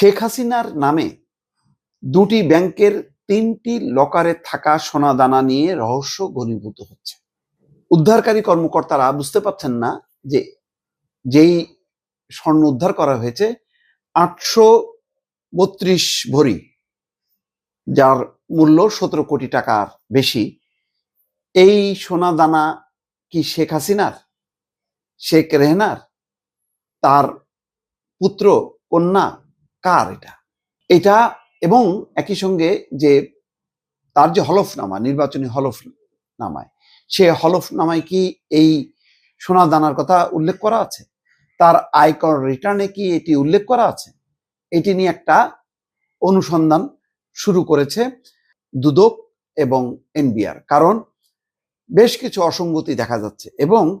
শেখ হাসিনার নামে দুটি ব্যাংকের তিনটি লকারে থাকা সোনা দানা নিয়ে রহস্য ঘনীভূত হচ্ছে। উদ্ধারকারী কর্মকর্তারা বুঝতে পারছেন না যে যেই স্বর্ণ উদ্ধার করা হয়েছে, আটশো বত্রিশ ভরি, যার মূল্য সতেরো কোটি টাকার বেশি, এই সোনা দানা কি শেখ হাসিনার, শেখ রেহনার, তার পুত্র, কন্যা কার এটা? এটা এবং একই সঙ্গে যে তার যে হলফনামা, নির্বাচনী হলফনামায়, সে হলফনামায় কি এই সোনা দানার কথা উল্লেখ করা আছে? তার আয়কর রিটার্নে কি এটি উল্লেখ করা আছে? এটি নিয়ে একটা অনুসন্ধান শুরু করেছে দুদক এবং এনবিআর। কারণ বেশ কিছু অসঙ্গতি দেখা যাচ্ছে এবং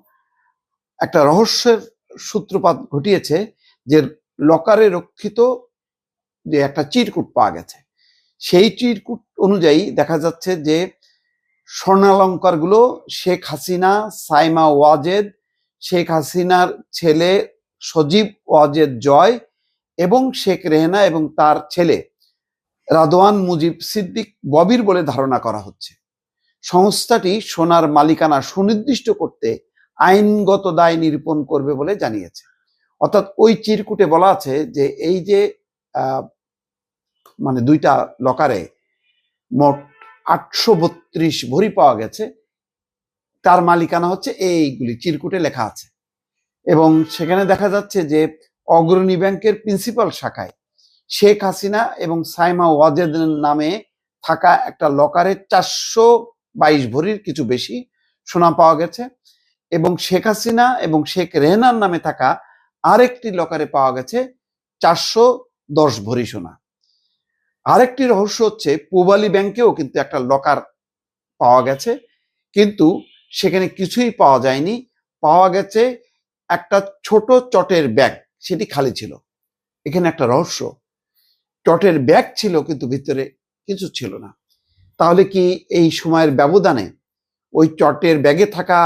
একটা রহস্যের সূত্রপাত ঘটিয়েছে যে লকারে রক্ষিত যে একটা চিরকুট পাওয়া গেছে। সেই চিরকুট অনুযায়ী দেখা যাচ্ছে যে স্বর্ণালঙ্কারগুলো শেখ হাসিনা, সাইমা ওয়াজেদ, শেখ হাসিনার ছেলে সজীব ওয়াজেদ জয় এবং শেখ রেহনা এবং তার ছেলে রাদওয়ান মুজিব সিদ্দিক ববির বলে ধারণা করা হচ্ছে। সংস্থাটি সোনার মালিকানা সুনির্দিষ্ট করতে আইনগত দায় নিরূপণ করবে বলে জানিয়েছে। অর্থাৎ ওই চিরকুটে বলা আছে যে এই যে মানে দুইটা লকারে মোট আটশো বত্রিশ ভরি পাওয়া গেছে। তার মালিকানা হচ্ছে এইগুলি, চিরকুটে লেখা আছে। এবং সেখানে দেখা যাচ্ছে যে অগ্রণী ব্যাংকের প্রিন্সিপাল শাখায় শেখ হাসিনা এবং সাইমা ওয়াজেদ নামে থাকা একটা লকারে চারশো বাইশ ভরির কিছু বেশি সোনা পাওয়া গেছে। এবং শেখ হাসিনা এবং শেখ রেহনার নামে থাকা আরেকটি লকারে পাওয়া গেছে চারশো দশ ভরি সোনা। আরেকটি রহস্য হচ্ছে পূবালী ব্যাংকেও কিন্তু একটা লকার পাওয়া গেছে, কিন্তু সেখানে কিছুই পাওয়া যায়নি। পাওয়া গেছে একটা ছোট চটের ব্যাগ সেটি খালি ছিল। এখানে একটা রহস্য। চটের ব্যাগ ছিল, কিন্তু ভিতরে কিছু ছিল না। তাহলে কি এই সময়ের ব্যবধানে ওই চটের ব্যাগে থাকা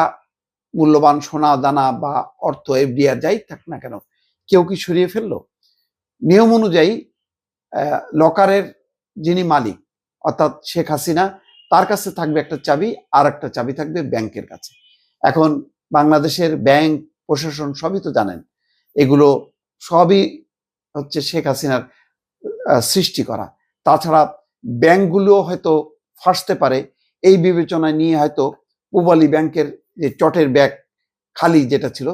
মূল্যবান সোনা, দানা বা অর্থ এফডিআর যাই থাক না কেন, কেউ কি সরিয়ে ফেলল? নিয়ম অনুযায়ী লকারের যিনি মালিক, অর্থাৎ শেখ হাসিনা, তার কাছে থাকবে একটা চাবি, আর একটা চাবি থাকবে ব্যাংকের কাছে। এখন বাংলাদেশের ব্যাংক, প্রশাসন সবই তো জানেন, এগুলো সবই হচ্ছে শেখ হাসিনার সৃষ্টি করা। তাছাড়া ব্যাংকগুলো হয়তো ফাঁসতে পারে, এই বিবেচনায় নিয়ে হয়তো পূবালী ব্যাংকের যে চটের ব্যাগ খালি যেটা ছিল,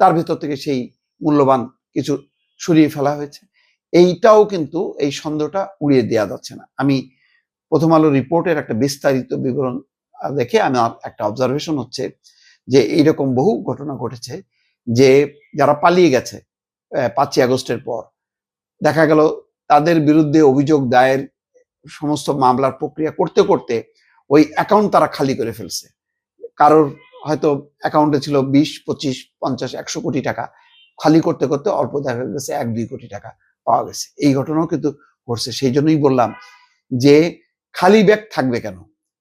তার ভেতর থেকে সেই মূল্যবান কিছু সরিয়ে ফেলা হয়েছে। এইটাও কিন্তু এই সন্দেহটা উড়িয়ে দেওয়া যাচ্ছে না। আমি প্রথম আলো রিপোর্টের একটা বিস্তারিত বিবরণ দেখে আমার একটা অবজারভেশন হচ্ছে যে এইরকম বহু ঘটনা ঘটেছে যে যারা পালিয়ে গেছে পাঁচই আগস্টের পর, দেখা গেল তাদের বিরুদ্ধে অভিযোগ দায়ের সমস্ত মামলার প্রক্রিয়া করতে করতে ওই অ্যাকাউন্ট তারা খালি করে ফেলছে। কারোর হয়তো অ্যাকাউন্টে ছিল বিশ, পঁচিশ, পঞ্চাশ, একশো কোটি টাকা, খালি করতে করতে অল্প দেখা গেছে এক, দুই কোটি টাকা। পাওয়া গেছে। এই ঘটনাও কিন্তু ঘটছে। সেই জন্যই বললাম যে খালি ব্যাগ থাকবে কেন?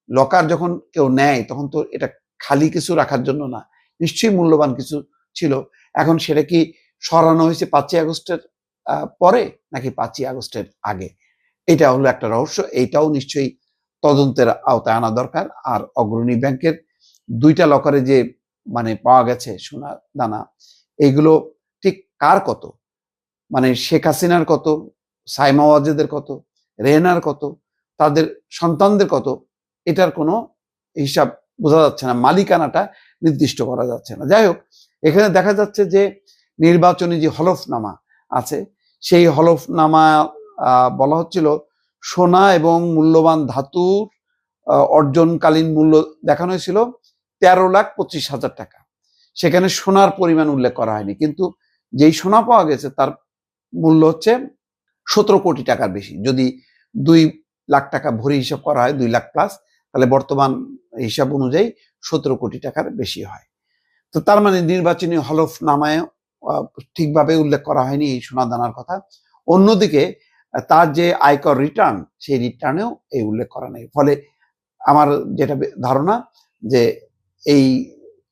লকার যখন কেউ নেয়, তখন তো এটা খালি কিছু রাখার জন্য না। নিশ্চয়ই মূল্যবান কিছু ছিল। এখন সেটা কি সরানো হয়েছে পাঁচই আগস্টের পরে? নাকি পাঁচই আগস্টের আগে? এটা হলো একটা রহস্য। এইটাও নিশ্চয়ই তদন্তের আওতায় আনা দরকার। আর অগ্রণী ব্যাংকের দুইটা লকারে যে মানে পাওয়া গেছে সোনা দানা এইগুলো ঠিক কার কত? মানে শেখ হাসিনার কত, সাইমা ওয়াজেদের কত, রেহনার কত, তাদের সন্তানদের কত, এটার কোনো হিসাব বোঝা যাচ্ছে না, মালিকানাটা নির্দিষ্ট করা যাচ্ছে না। যাই হোক, এখানে দেখা যাচ্ছে যে নির্বাচনী যে হলফনামা আছে, সেই হলফনামা বলা হচ্ছিল সোনা এবং মূল্যবান ধাতুর অর্জনকালীন মূল্য দেখানো হয়েছিল তেরো লাখ পঁচিশ হাজার টাকা। সেখানে সোনার পরিমাণ উল্লেখ করা হয়নি, কিন্তু যেই সোনা পাওয়া গেছে তার মূল্য হচ্ছে সতেরো কোটি টাকার বেশি। যদি দুই লাখ টাকা ভরি হিসাব করা হয়, দুই লাখ প্লাস তাহলে বর্তমান হিসাব অনুযায়ী সতেরো কোটি টাকার বেশি হয়। তো তার মানে নির্বাচনী হলফনামায় ঠিকভাবে উল্লেখ করা হয়নি এই সোনা দানার কথা। অন্যদিকে, তার যে আয়কর রিটার্ন সেই রিটার্নেও এই উল্লেখ করা নেই। ফলে আমার যেটা ধারণা যে এই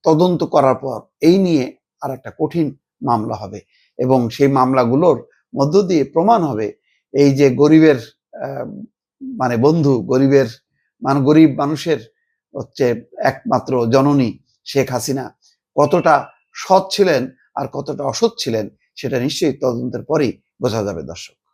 তদন্ত করার পর এই নিয়ে আর একটা কঠিন মামলা হবে। এবং সেই মামলাগুলোর মধ্য দিয়ে প্রমাণ হবে। এই যে গরিবের মানে বন্ধু, গরিবের মানে গরিব মানুষের হচ্ছে একমাত্র জননী শেখ হাসিনা কতটা সৎ ছিলেন আর কতটা অসৎ ছিলেন, সেটা নিশ্চয়ই তদন্তের পরেই বোঝা যাবে দর্শক।